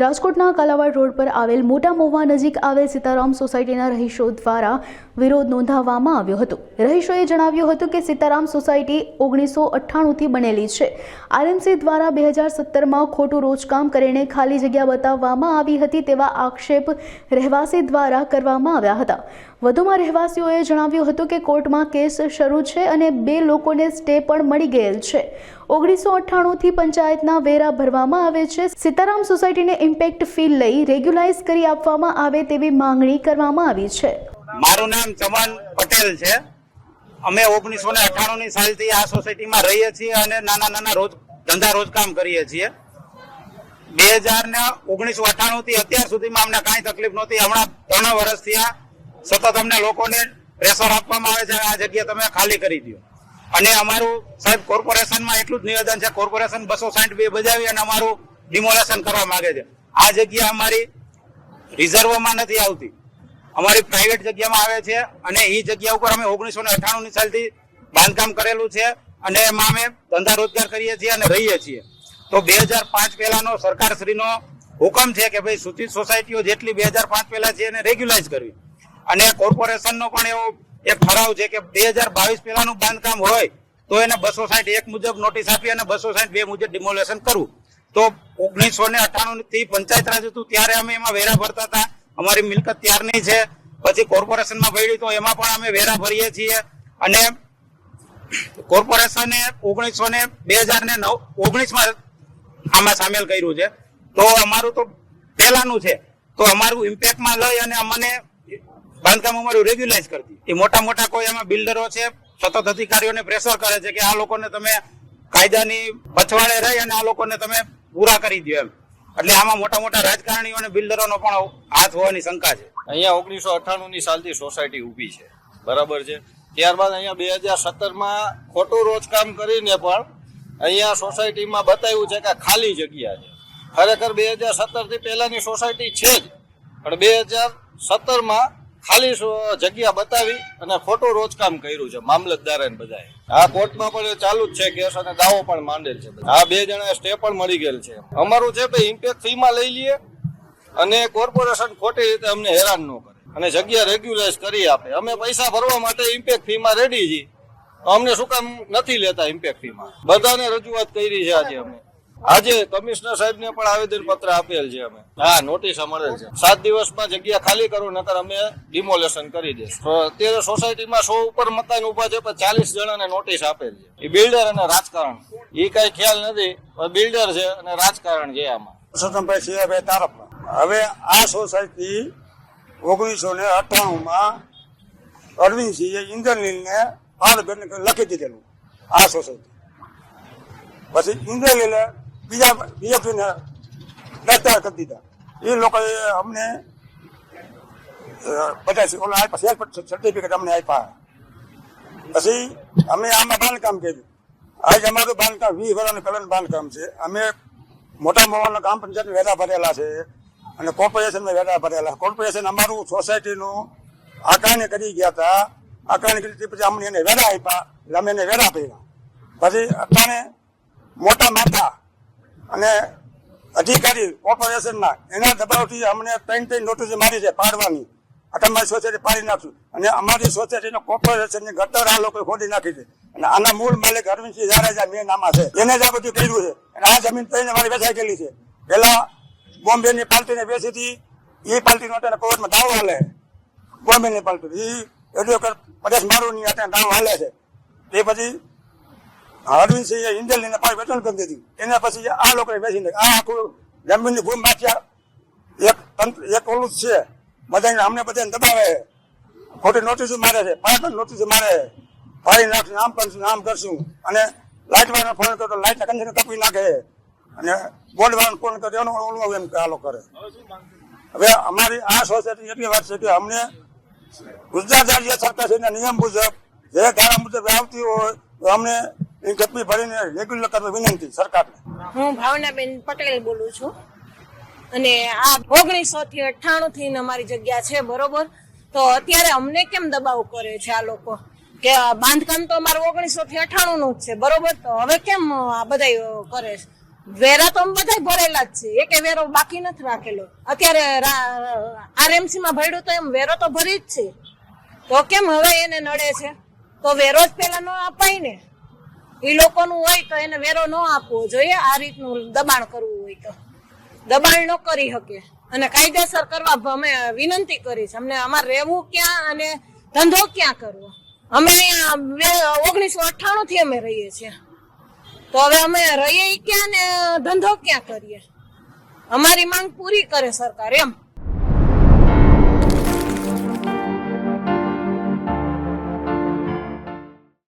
રાજકોટના કાલાવાડ રોડ પર આવેલ મોટા મોવા નજીક આવેલ સીતારામ સોસાયટીના રહીશો દ્વારા વિરોધ નોંધાવવામાં આવ્યો હતો. રહીશોએ જણાવ્યું હતું કે સીતારામ સોસાયટી ઓગણીસો અઠ્ઠાણુંથી બનેલી છે. આરએમસી દ્વારા બે હજાર સત્તરમાં ખોટું રોજકામ કરીને ખાલી જગ્યા બતાવવામાં આવી હતી તેવા આક્ષેપ રહેવાસી દ્વારા કરવામાં આવ્યા હતા. વધુમાં રહેવાસીઓએ જણાવ્યું હતું કે કોર્ટમાં કેસ શરૂ છે અને બે લોકોને સ્ટે પણ મળી ગયેલ છે. ઓગણીસો અઠ્ઠાણુંથી પંચાયતના વેરા ભરવામાં આવે છે. સીતારામ સોસાયટીને ઇમ્પેક્ટ ફી લઈ રેગ્યુલાઇઝ કરી આપવામાં આવે તેવી માંગણી કરવામાં આવી છે. મારું નામ ચમન પટેલ છે. અમે ઓગણીસો ને અઠાણું ની સાલથી આ સોસાયટીમાં રહીએ છીએ અને નાના નાના રોજ ધંધા રોજકામ કરીએ છીએ. બે હજાર ને ઓગણીસો અઠાણું થી અત્યાર સુધીમાં અમને કાંઈ તકલીફ નહોતી. હમણાં ત્રણ વર્ષ આ સતત અમને લોકોને પ્રેશર આપવામાં આવે છે આ જગ્યા તમે ખાલી કરી દો. અને અમારું સાહેબ કોર્પોરેશનમાં એટલું જ નિવેદન છે, કોર્પોરેશન બસો સાઠ બે બજાવી અને અમારું ડિમોલેશન કરવા માંગે છે. આ જગ્યા અમારી રિઝર્વમાં નથી આવતી. અમારી પ્રાઇવેટ જગ્યામાં આવે છે અને એ જગ્યા ઉપર અમે ઓગણીસો ને અઠાણું ની સાલથી બાંધકામ કરેલું છે અને એમાં અમે ધંધા રોજગાર કરીએ છીએ અને રહીએ છીએ. તો બે હજાર પાંચ પહેલાનો સરકારશ્રીનો હુકમ છે કે ભાઈ સૂચિત સોસાયટીઓ જેટલી બે હજાર પાંચ પહેલા છે એને રેગ્યુલાઇઝ કરવી. અને કોર્પોરેશનનો પણ એવો એક ઠરાવ છે કે બે હજાર બાવીસ પહેલાનું બાંધકામ હોય તો એને બસો સાઠ એક મુજબ નોટિસ આપી અને બસો સાઠ બે મુજબ ડિમોલેશન કરવું. તો ઓગણીસો ને અઠાણું થી પંચાયત રાજ હતું ત્યારે અમે એમાં વેરા ભરતા હતા. અમારી મિલકત ત્યારની છે. પછી કોર્પોરેશનમાં ભરી તો એમાં પણ અમે વેરા ભરીએ છીએ. અને કોર્પોરેશને ઓગણીસો ને બે હજાર ને નવ, ઓગણીસમાં આમાં સામેલ કર્યું છે. તો અમારું તો પહેલાનું છે. તો અમારું ઇમ્પેક્ટમાં લઈ અને અમને બાંધકામ અમારું રેગ્યુલાઇઝ કરતી એ મોટા મોટા કોઈ એમાં બિલ્ડરો છે, સતત અધિકારીઓને પ્રેશર કરે છે કે આ લોકોને તમે કાયદાની પછવાડે રહી અને આ લોકોને તમે પૂરા કરી દો એમ. એટલે આમાં મોટા મોટા રાજકારણીઓ અને બિલ્ડરોનો પણ હાથ હોવાની શંકા છે. અહીંયા ઓગણીસો અઠ્ઠાણું ની સાલથી સોસાયટી ઊભી છે. બરાબર છે? ત્યારબાદ અહીંયા બે હજાર સત્તરમાં ખોટું રોજકામ કરીને પણ અહીંયા સોસાયટીમાં બતાવ્યું છે કે ખાલી જગ્યા છે. ખરેખર બે હજાર સત્તરથી પહેલાની સોસાયટી છે જ. પણ બે હજાર સત્તરમાં ખાલી જગ્યા બતાવી અને ખોટું રોજકામ કર્યું છે, મામલતદારે બધાએ. આ કોર્ટમાં પણ ચાલુ જ છે, કેસ અને દાવો પણ માંડેલ છે આ બે જણા સ્ટે પણ મળી ગયેલ છે. અમારું છે ભાઈ ઇમ્પેક્ટ ફીમાં લઈ લઈએ અને કોર્પોરેશન ખોટી રીતે અમને હેરાન ન કરે. અને જગ્યા રેગ્યુલાઇઝ કરી આપે. અમે પૈસા ભરવા માટે ઇમ્પેક્ટ ફીમાં રેડી છીએ. અમને શું કામ નથી લેતા ઇમ્પેક્ટ ફીમાં બધાને રજૂઆત કરી છે આજે અમે. આજે કમિશનર સાહેબ ને પણ આવેદન પત્ર આપેલ છે અમે. હા, નોટિસ મળેલ છે. સાત દિવસમાં જગ્યા ખાલી કરો, નકર અમે ડિમોલેશન કરી દઈશું અત્યારે સોસાયટીમાં સો ઉપર મકાન ઊભા છે, પણ ચાલીસ જણાને નોટિસ આપેલ છે. એ બિલ્ડર અને રાજકારણ. એ કઈ ખ્યાલ નથી, પણ બિલ્ડર છે અને રાજકારણ છે આમાં. પુરુષોત્તમભાઈ સિંહભાઈ તારપરા હવે આ સોસાયટી ઓગણીસો ને અઠ્ઠાણુંમાં અરવિંદસિંહે ઇન્દ્રનીલને પારબેન લખી દીધેલું આ સોસાયટી. પછી ઇન્દ્રનીલે બીજા બીએફીને કોઈને કરી દીધા. એ લોકોએ અમને બધા ઓલા આપ્યા સર્ટિફિકેટ અમને આપ્યા. પછી અમે આમાં બાંધકામ કર્યું. આજે અમારું બાંધકામ, વીસ વર્ષનું પહેલાનું બાંધકામ છે. અમે મોટા મોટા ગ્રામ પંચાયત વેરા ભરેલા છે અને કોર્પોરેશનમાં વેરા ભરેલા. કોર્પોરેશન અમારું સોસાયટીનું આકારણી કરી ગયા હતા. આકારણી કરી પછી અમને એને વેરા આપ્યા. એટલે અમે એને વેરા ભર્યા પછી અત્યારે મોટા માથા અને અધિકારી કોર્પોરેશનના એના દબાવથી અમને ત્રણ ત્રણ નોટિસ મારી છે પાડવાની. તમારી સોસાયટી પાડી નાખશું. અને અમારી સોસાયટીનો કોર્પોરેશનની ગટર આ લોકોએ ખોદી નાખી છે. અને આના મૂળ માલિક અરવિંદસિંહ જાડેજા મેન આમાં છે. એને જ આ બધું કર્યું છે. અને આ જમીન ત્રણ અમારી વેચાઈ ગયેલી છે. પેલા બોમ્બેની પાર્ટીને વેચી હતી. એ પાર્ટીનો અત્યારે કોર્ટમાં દાવો હાલે. બોમ્બેની પાર્ટી એ એડવોકેટ પરેશ મારુની અત્યારે દાવો હાલે છે. તે પછી અરવિંદસિંહે ઇન્દલની પાસે વેચાણ કરી દીધી. એના પછી આ લોકોએ વેચી નાખી આ આખું જમીનની ભૂમિ માફિયા એક તંત્ર, એક ઓલું છે. બધાને અમને બધાને દબાવે. ખોટી નોટિસો મારે છે. પાંચ નોટિસો મારે ફાડી નાખશું, આમ કરશું આમ કરશું. અને લાઇટ વાળાને ફોન કરો તો લાઇટ કન્ડિશન કપી નાખે. અને બોર્ડ વાળાને ફોન કરો એનો ઓલું એમ કે આ લોકો કરે. હવે અમારી આ સોસાયટી એટલી વાત છે કે અમને ગુજરાત રાજ્ય સરકાર છે નિયમ મુજબ, જે ધારા મુજબ આવતી હોય તો અમને એ કપી ભરીને રેગ્યુલર કરવા વિનંતી સરકારને. હું ભાવનાબેન પટેલ બોલું છું. અને આ ઓગણીસો થી અઠ્ઠાણું થી અમારી જગ્યા છે, બરોબર? તો અત્યારે અમને કેમ દબાવ કરે છે આ લોકો? કે બાંધકામ તો અમારું ઓગણીસો થી અઠાણું નું જ છે, બરોબર? તો હવે કેમ આ બધા કરે છે? વેરા તો બધા ભરેલા જ છે, એકે વેરો બાકી નથી રાખેલો. અત્યારે આરએમસી માં ભર્યું તો એમ વેરો તો ભરી જ છે. તો કેમ હવે એને નડે છે? તો વેરો જ પેલા ન અપાય ને. એ લોકોનું હોય તો એને વેરો ન આપવો જોઈએ. આ રીતનું દબાણ કરવું હોય તો. દબાણ ન કરી શકે. અને કાયદેસર કરવા અમે વિનંતી કરી અમને અમારે રહેવું ક્યાં અને ધંધો ક્યાં કરવો? અમે અહીંયા ઓગણીસો અઠ્ઠાણું થી અમે રહીએ છીએ. તો હવે અમે રહીએ ક્યાં ને ધંધો ક્યાં કરીએ? અમારી માંગ પૂરી કરે સરકાર, એમ.